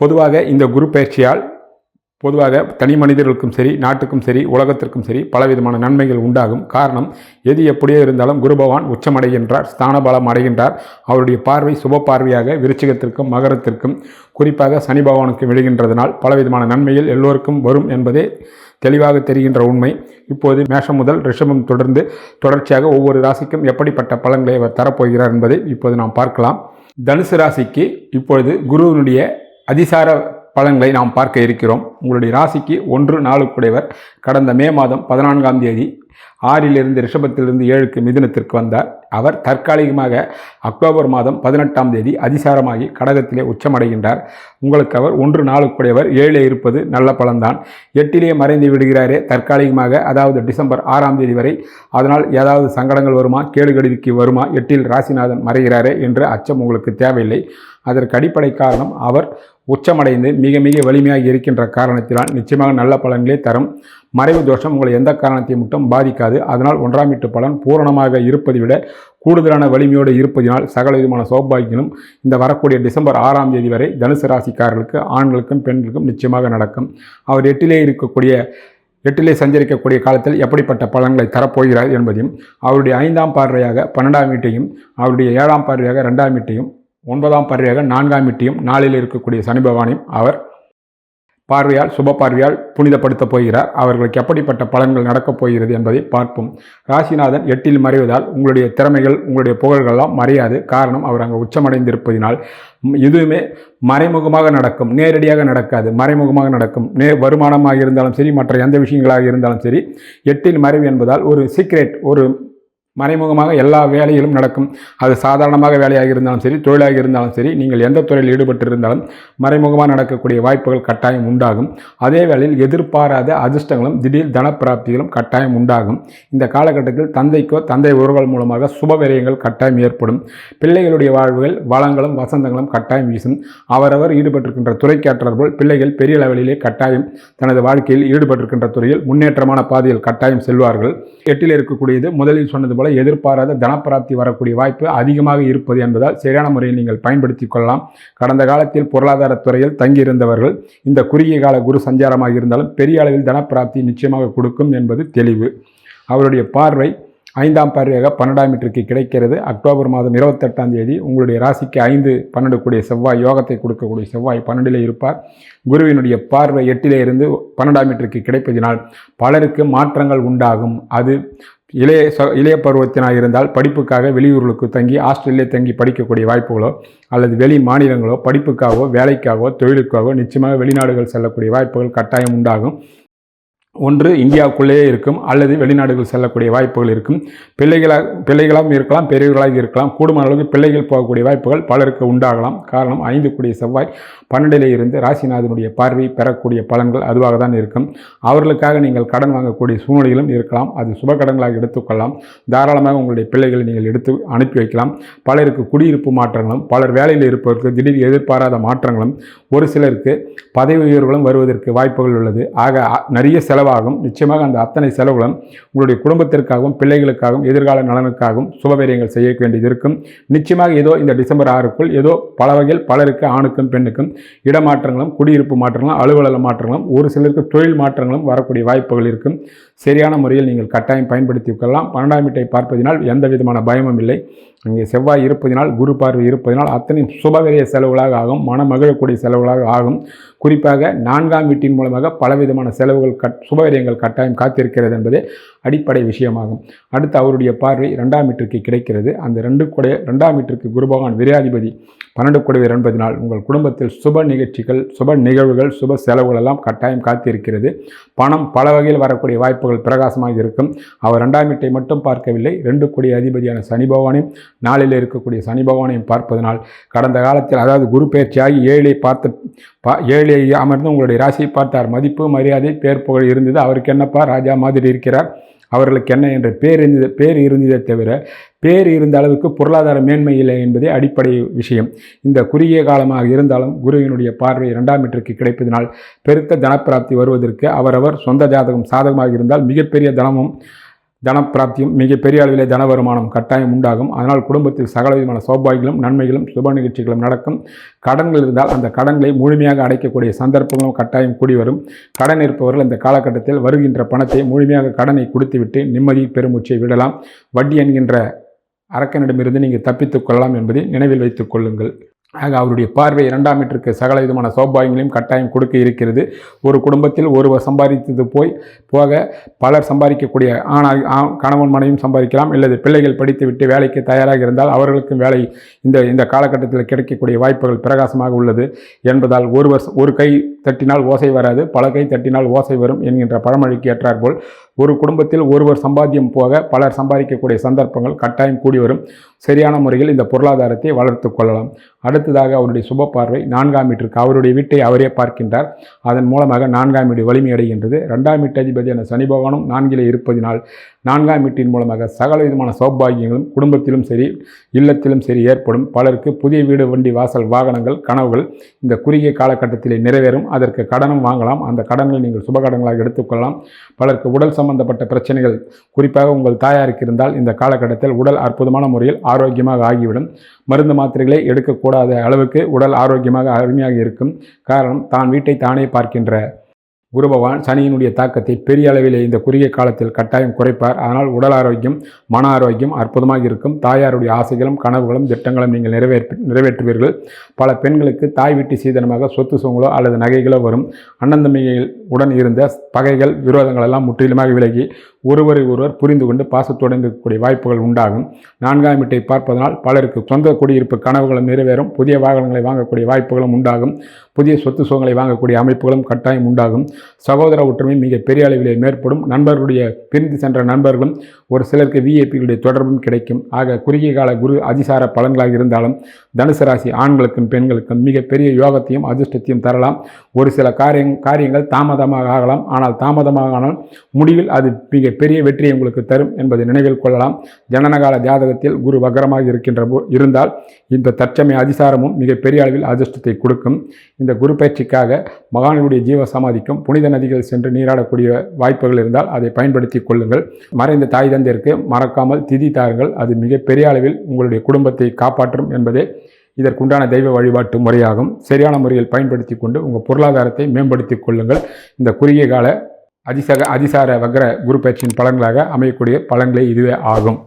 பொதுவாக இந்த குரு பயிற்சியால் பொதுவாக தனி மனிதர்களுக்கும் சரி நாட்டுக்கும் சரி உலகத்திற்கும் சரி பலவிதமான நன்மைகள் உண்டாகும். காரணம் எது எப்படியோ இருந்தாலும் குருபவான் உச்சமடைகின்றார் ஸ்தானபலம் அடைகின்றார். அவருடைய பார்வை சுப பார்வையாக விருச்சிகத்திற்கும் மகரத்திற்கும் குறிப்பாக சனி பகவானுக்கு விழுகின்றதனால் பலவிதமான நன்மைகள் எல்லோருக்கும் வரும் என்பதே தெளிவாக தெரிகின்ற உண்மை. இப்போது மேஷம் முதல் ரிஷபம் தொடர்ந்து தொடர்ச்சியாக ஒவ்வொரு ராசிக்கும் எப்படிப்பட்ட பலன்களை அவர் தரப்போகிறார் என்பதை இப்போது நாம் பார்க்கலாம். தனுசு ராசிக்கு இப்பொழுது குருவினுடைய அதிசார பலன்களை நாம் பார்க்க இருக்கிறோம். உங்களுடைய ராசிக்கு ஒன்று நாளுக்குடையவர் கடந்த மே மாதம் பதினான்காம் தேதி ஆறிலிருந்து ரிஷபத்திலிருந்து ஏழுக்கு மிதுனத்திற்கு வந்தார். அவர் தற்காலிகமாக அக்டோபர் மாதம் பதினெட்டாம் தேதி அதிசாரமாகி கடகத்திலே உச்சமடைகின்றார். உங்களுக்கு அவர் ஒன்று நாளுக்குடையவர் ஏழே இருப்பது நல்ல பலன்தான். எட்டிலே மறைந்து விடுகிறாரே. தற்காலிகமாக அதாவது டிசம்பர் ஆறாம் தேதி வரை அதனால் ஏதாவது சங்கடங்கள் வருமா? கேடுகடிக்கு வருமா? எட்டில் ராசிநாதன் மறைகிறாரே என்ற அச்சம் உங்களுக்கு தேவையில்லை. அதற்கு அடிப்படை காரணம் அவர் உச்சமடைந்து மிக மிக வலிமையாக இருக்கின்ற காரணத்தினால் நிச்சயமாக நல்ல பலன்களே தரும். மறைவு தோஷம் உங்களை எந்த காரணத்தையும் மட்டும் பாதிக்காது. அதனால் ஒன்றாம் வீட்டு பலன் பூரணமாக இருப்பதை விட கூடுதலான வலிமையோடு இருப்பதினால் சகல விதமான சௌபாகியங்களும் இந்த வரக்கூடிய டிசம்பர் ஆறாம் தேதி வரை தனுசு ராசிக்காரர்களுக்கு ஆண்களுக்கும் பெண்களுக்கும் நிச்சயமாக நடக்கும். அவர் எட்டிலே இருக்கக்கூடிய எட்டிலே சஞ்சரிக்கக்கூடிய காலத்தில் எப்படிப்பட்ட பலன்களை தரப்போகிறார் என்பதையும் அவருடைய ஐந்தாம் பார்வையாக பன்னெண்டாம் வீட்டையும் அவருடைய ஏழாம் பார்வையாக ரெண்டாம் வீட்டையும் ஒன்பதாம் பார்வையாக நான்காம் இட்டியும் நாளில் இருக்கக்கூடிய சனி பகவானையும் அவர் பார்வையால் சுப பார்வையால் புனிதப்படுத்தப் போகிறார். அவர்களுக்கு எப்படிப்பட்ட பலன்கள் நடக்கப் போகிறது என்பதை பார்ப்போம். ராசிநாதன் எட்டில் மறைவதால் உங்களுடைய திறமைகள் உங்களுடைய புகழ்கள்லாம் மறையாது. காரணம் அவர் அங்கே உச்சமடைந்திருப்பதினால் எதுவுமே மறைமுகமாக நடக்கும். நேரடியாக நடக்காது. மறைமுகமாக நடக்கும். நே வருமானமாக இருந்தாலும் சரி மற்ற எந்த விஷயங்களாக இருந்தாலும் சரி எட்டில் மறைவு என்பதால் ஒரு சீக்ரெட் ஒரு மறைமுகமாக எல்லா வேலைகளும் நடக்கும். அது சாதாரணமாக வேலையாக இருந்தாலும் சரி தொழிலாக இருந்தாலும் சரி நீங்கள் எந்த துறையில் ஈடுபட்டிருந்தாலும் மறைமுகமாக நடக்கக்கூடிய வாய்ப்புகள் கட்டாயம் உண்டாகும். அதே வேளையில் எதிர்பாராத அதிர்ஷ்டங்களும் திடீர் தனப்பிராப்திகளும் கட்டாயம் உண்டாகும். இந்த காலகட்டத்தில் தந்தைக்கோ தந்தை உறவுகள் மூலமாக சுப விரயங்கள் கட்டாயம் ஏற்படும். பிள்ளைகளுடைய வாழ்வுகள் வளங்களும் வசந்தங்களும் கட்டாயம் வீசும். அவரவர் ஈடுபட்டிருக்கின்ற துறைக்காற்றர் போல் பிள்ளைகள் பெரிய லெவலிலே கட்டாயம் தனது வாழ்க்கையில் ஈடுபட்டிருக்கின்ற துறையில் முன்னேற்றமான பாதையில் கட்டாயம் செல்வார்கள். எட்டில் இருக்கக்கூடியது முதலில் சொன்னது போல எதிர்பாராத தனப்பிராப்தி வரக்கூடிய வாய்ப்பு அதிகமாக இருப்பது என்பதால் சரியான முறையில் நீங்கள் பயன்படுத்தி கொள்ளலாம். கடந்த காலத்தில் பொருளாதாரத் துறையில் தங்கியிருந்தவர்கள் இந்த குறுகிய கால குரு சஞ்சாரமாக இருந்தாலும் பெரிய அளவில் தனப்பிராப்தி நிச்சயமாக கொடுக்கும் என்பது தெளிவு. அவருடைய பார்வை ஐந்தாம் பார்வையாக பன்னெண்டாம் மீட்டருக்கு கிடைக்கிறது. அக்டோபர் மாதம் இருபத்தெட்டாம் தேதி உங்களுடைய ராசிக்கு ஐந்து பன்னெண்டு கூடிய செவ்வாய் யோகத்தை கொடுக்கக்கூடிய செவ்வாய் பன்னெண்டிலே இருப்பார். குருவினுடைய பார்வை எட்டிலே இருந்து பன்னெண்டாம் மீட்டருக்கு கிடைப்பதினால் பலருக்கு மாற்றங்கள் உண்டாகும். அது இளைய ச இளைய பருவத்தினாக இருந்தால் படிப்புக்காக வெளியூர்களுக்கு தங்கி ஆஸ்திரேலியா தங்கி படிக்கக்கூடிய வாய்ப்புகளோ அல்லது வெளி மாநிலங்களோ படிப்புக்காகவோ வேலைக்காகவோ தொழிலுக்காகவோ நிச்சயமாக வெளிநாடுகள் செல்லக்கூடிய வாய்ப்புகள் கட்டாயம் உண்டாகும். ஒன்று இந்தியாவுக்குள்ளேயே இருக்கும் அல்லது வெளிநாடுகள் செல்லக்கூடிய வாய்ப்புகள் இருக்கும். பிள்ளைகளாக பிள்ளைகளாகவும் இருக்கலாம் பெரியவர்களாக இருக்கலாம். கூடுமான அளவுக்கு பிள்ளைகள் போகக்கூடிய வாய்ப்புகள் பலருக்கு உண்டாகலாம். காரணம் ஐந்து கூடிய செவ்வாய் பன்னெண்டிலே இருந்து ராசிநாதனுடைய பார்வை பெறக்கூடிய பலன்கள் அதுவாக தான் இருக்கும். அவர்களுக்காக நீங்கள் கடன் வாங்கக்கூடிய சூழ்நிலைகளும் இருக்கலாம். அது சுப கடன்களாக எடுத்துக்கொள்ளலாம். தாராளமாக உங்களுடைய பிள்ளைகளை நீங்கள் எடுத்து அனுப்பி வைக்கலாம். பலருக்கு குடியிருப்பு மாற்றங்களும் பலர் வேலையில் இருப்பவருக்கு திடீர் எதிர்பாராத மாற்றங்களும் ஒரு சிலருக்கு பதவி உயர்வுகளும் வருவதற்கு வாய்ப்புகள் உள்ளது. ஆக நிறைய செலவு செலவாகும். நிச்சயமாக அந்த அத்தனை செலவுகளும் உங்களுடைய குடும்பத்திற்காகவும் பிள்ளைகளுக்காகவும் எதிர்கால நலனுக்காகவும் சுபவீரியங்கள் செய்ய வேண்டியது இருக்கும். நிச்சயமாக ஏதோ இந்த டிசம்பர் ஆறுக்குள் ஏதோ பல வகையில் பலருக்கு ஆணுக்கும் பெண்ணுக்கும் இடமாற்றங்களும் குடியிருப்பு மாற்றங்களும் அலுவலக மாற்றங்களும் ஒரு சிலருக்கு தொழில் மாற்றங்களும் வரக்கூடிய வாய்ப்புகள் இருக்கும். சரியான முறையில் நீங்கள் கட்டாயம் பயன்படுத்தி கொள்ளலாம். பன்னெண்டாம் வீட்டை பார்ப்பதினால் எந்த விதமான பயமும் இல்லை. அங்கே செவ்வாய் இருப்பதினால் குரு பார்வை இருப்பதினால் அத்தனை சுபவிரிய செலவுகளாக ஆகும் மன மகிழக்கூடிய செலவுகளாக ஆகும். குறிப்பாக நான்காம் வீட்டின் மூலமாக பலவிதமான செலவுகள் கட் சுபவிரியங்கள் கட்டாயம் காத்திருக்கிறது என்பது அடிப்படை விஷயமாகும். அடுத்து அவருடைய பார்வை ரெண்டாம் மீட்டருக்கு கிடைக்கிறது. அந்த ரெண்டு கொடை ரெண்டாம் மீட்டருக்கு குருபகவான் விரையாதிபதி பன்னெண்டு குடைவர் என்பதனால் உங்கள் குடும்பத்தில் சுப நிகழ்ச்சிகள் சுப நிகழ்வுகள் சுப செலவுகள் எல்லாம் கட்டாயம் காத்திருக்கிறது. பணம் பல வகையில் வரக்கூடிய வாய்ப்புகள் பிரகாசமாக இருக்கும். அவர் ரெண்டாம் வீட்டை மட்டும் பார்க்கவில்லை. ரெண்டு கோடி அதிபதியான சனி பகவானையும் நாளில் இருக்கக்கூடிய சனி பகவானையும் பார்ப்பதனால் கடந்த காலத்தில் அதாவது குரு பயிற்சியாகி ஏழை பார்த்து பா ஏழை அமர்ந்து உங்களுடைய ராசியை பார்த்தார். மதிப்பு மரியாதை பேர் புகழ் இருந்தது. அவருக்கு என்னப்பா? ராஜா மாதிரி இருக்கிறார். அவர்களுக்கு என்ன என்ற பேர் இருந்தது பேர் இருந்ததை தவிர பேர் இருந்த அளவுக்கு பொருளாதார மேன்மை இல்லை என்பதே அடிப்படை விஷயம். இந்த குறுகிய காலமாக இருந்தாலும் குருவினுடைய பார்வை இரண்டாம் மீட்டருக்கு கிடைப்பதனால் பெருத்த தனப்பிராப்தி வருவதற்கு அவரவர் சொந்த ஜாதகம் சாதகமாக இருந்தால் மிகப்பெரிய தனமும் தனப்பிராப்தியும் மிகப்பெரிய அளவிலே தன வருமானம் கட்டாயம் உண்டாகும். அதனால் குடும்பத்தில் சகல விதமான நன்மைகளும் சுப நிகழ்ச்சிகளும் நடக்கும். கடன்கள் இருந்தால் அந்த கடன்களை முழுமையாக அடைக்கக்கூடிய சந்தர்ப்பங்களும் கட்டாயம் கூடி வரும். கடன் இருப்பவர்கள் இந்த காலகட்டத்தில் வருகின்ற பணத்தை முழுமையாக கடனை கொடுத்துவிட்டு நிம்மதி பெருமூச்சை விடலாம். வட்டி என்கின்ற அரக்கனிடமிருந்து நீங்கள் தப்பித்துக் கொள்ளலாம் என்பதை நினைவில் வைத்துக் கொள்ளுங்கள். ஆக அவருடைய பார்வை இரண்டாம் மீட்டருக்கு சகல விதமான சௌபாகியங்களையும் கட்டாயம் கொடுக்க இருக்கிறது. ஒரு குடும்பத்தில் ஒருவர் சம்பாதித்தது போய் போக பலர் சம்பாதிக்கக்கூடிய ஆனால் கணவன் மனைவியும் சம்பாதிக்கலாம். அல்லது பிள்ளைகள் படித்துவிட்டு வேலைக்கு தயாராக இருந்தால் அவர்களுக்கும் வேலை இந்த இந்த காலகட்டத்தில் கிடைக்கக்கூடிய வாய்ப்புகள் பிரகாசமாக உள்ளது என்பதால் ஒருவர் ஒரு கை தட்டினால் ஓசை வராது பல கை தட்டினால் ஓசை வரும் என்கின்ற பழமொழிக்கு ஏற்றாற்போல் ஒரு குடும்பத்தில் ஒருவர் சம்பாத்தியம் போக பலர் சம்பாதிக்கக்கூடிய சந்தர்ப்பங்கள் கட்டாயம் கூடி வரும். சரியான முறையில் இந்த பொருளாதாரத்தை வளர்த்து கொள்ளலாம். அடுத்ததாக அவருடைய சுப பார்வை நான்காம் வீட்டிற்கு அவருடைய வீட்டை அவரே பார்க்கின்றார். அதன் மூலமாக நான்காம் வீடு வலிமை அடைகின்றது. ரெண்டாம் வீட்டு அதிபதியான சனி பகவானும் நான்கிலே இருப்பதினால் நான்காம் வீட்டின் மூலமாக சகல விதமான சௌபாகியங்களும் குடும்பத்திலும் சரி இல்லத்திலும் சரி ஏற்படும். பலருக்கு புதிய வீடு வண்டி வாசல் வாகனங்கள் கனவுகள் இந்த குறுகிய காலகட்டத்திலே நிறைவேறும். அதற்கு கடனும் வாங்கலாம். அந்த கடன்களை நீங்கள் சுபகடங்களாக எடுத்துக்கொள்ளலாம். பலருக்கு உடல் சம்பந்தப்பட்ட பிரச்சனைகள் குறிப்பாக உங்கள் தாயாருக்கு இருந்தால் இந்த காலகட்டத்தில் உடல் அற்புதமான முறையில் ஆரோக்கியமாக ஆகிவிடும். மருந்து மாத்திரைகளை எடுக்கக்கூடாத அளவுக்கு உடல் ஆரோக்கியமாக அருமையாக இருக்கும். காரணம் தான் வீட்டை தானே பார்க்கின்ற குரு பகவான் சனியினுடைய தாக்கத்தை பெரிய அளவிலே இந்த குறுகிய காலத்தில் கட்டாயம் குறைப்பார். அதனால் உடல் ஆரோக்கியம் மன ஆரோக்கியம் அற்புதமாக இருக்கும். தாயாருடைய ஆசைகளும் கனவுகளும் திட்டங்களும் நீங்கள் நிறைவேற்றி நிறைவேற்றுவீர்கள். பல பெண்களுக்கு தாய் வீட்டு சீதனமாக சொத்து சுங்களோ அல்லது நகைகளோ வரும். அண்ணன் உடன் இருந்த பகைகள் விரோதங்கள் எல்லாம் முற்றிலுமாக விலகி ஒருவரை ஒருவர் புரிந்து கொண்டு பாசத்துடன் இருக்கக்கூடிய வாய்ப்புகள் உண்டாகும். நான்காம் வீட்டை பார்ப்பதனால் பலருக்கு சொந்த குடியிருப்பு கனவுகளும் நிறைவேறும். புதிய வாகனங்களை வாங்கக்கூடிய வாய்ப்புகளும் உண்டாகும். புதிய சொத்து சுகங்களை வாங்கக்கூடிய அமைப்புகளும் கட்டாயம் உண்டாகும். சகோதர ஒற்றுமை மிக பெரிய அளவிலே மேற்படும். நண்பர்களுடைய பிரிந்து சென்ற நண்பர்களும் ஒரு சிலருக்கு விஐபிகளுடைய தொடர்பும் கிடைக்கும். ஆக குறுகிய கால குரு அதிசார பலன்களாக இருந்தாலும் தனுசு ராசி ஆண்களுக்கும் பெண்களுக்கும் மிக பெரிய யோகத்தையும் அதிர்ஷ்டத்தையும் தரலாம். ஒரு சில காரியங் காரியங்கள் தாமதமாக ஆகலாம். ஆனால் தாமதமாக ஆனால் முடிவில் அது மிக பெரிய வெற்றியை உங்களுக்கு தரும் என்பதை நினைவில் கொள்ளலாம். ஜனனகால ஜாதகத்தில் குரு வக்ரமாக இருக்கின்ற இருந்தால் இந்த தற்சமய அதிசாரமும் மிகப்பெரிய அளவில் அதிர்ஷ்டத்தை கொடுக்கும். இந்த குரு பயிற்சிக்காக மகானுடைய ஜீவ சமாதிக்கும் புனித நதிகள் சென்று நீராடக்கூடிய வாய்ப்புகள் இருந்தால் அதை பயன்படுத்தி கொள்ளுங்கள். மறைந்த தாய் தந்தையருக்கு மறக்காமல் திதி தாருங்கள். அது மிகப்பெரிய அளவில் உங்களுடைய குடும்பத்தை காப்பாற்றும் என்பதே இதற்குண்டான தெய்வ வழிபாட்டு முறையாகும். சரியான முறையில் பயன்படுத்தி கொண்டு உங்கள் பொருளாதாரத்தை மேம்படுத்தி கொள்ளுங்கள். இந்த குறுகிய கால அதிசக அதிசார வக்ர குரு பயிற்சியின் பலன்களாக அமையக்கூடிய பலன்களே இதுவே ஆகும்.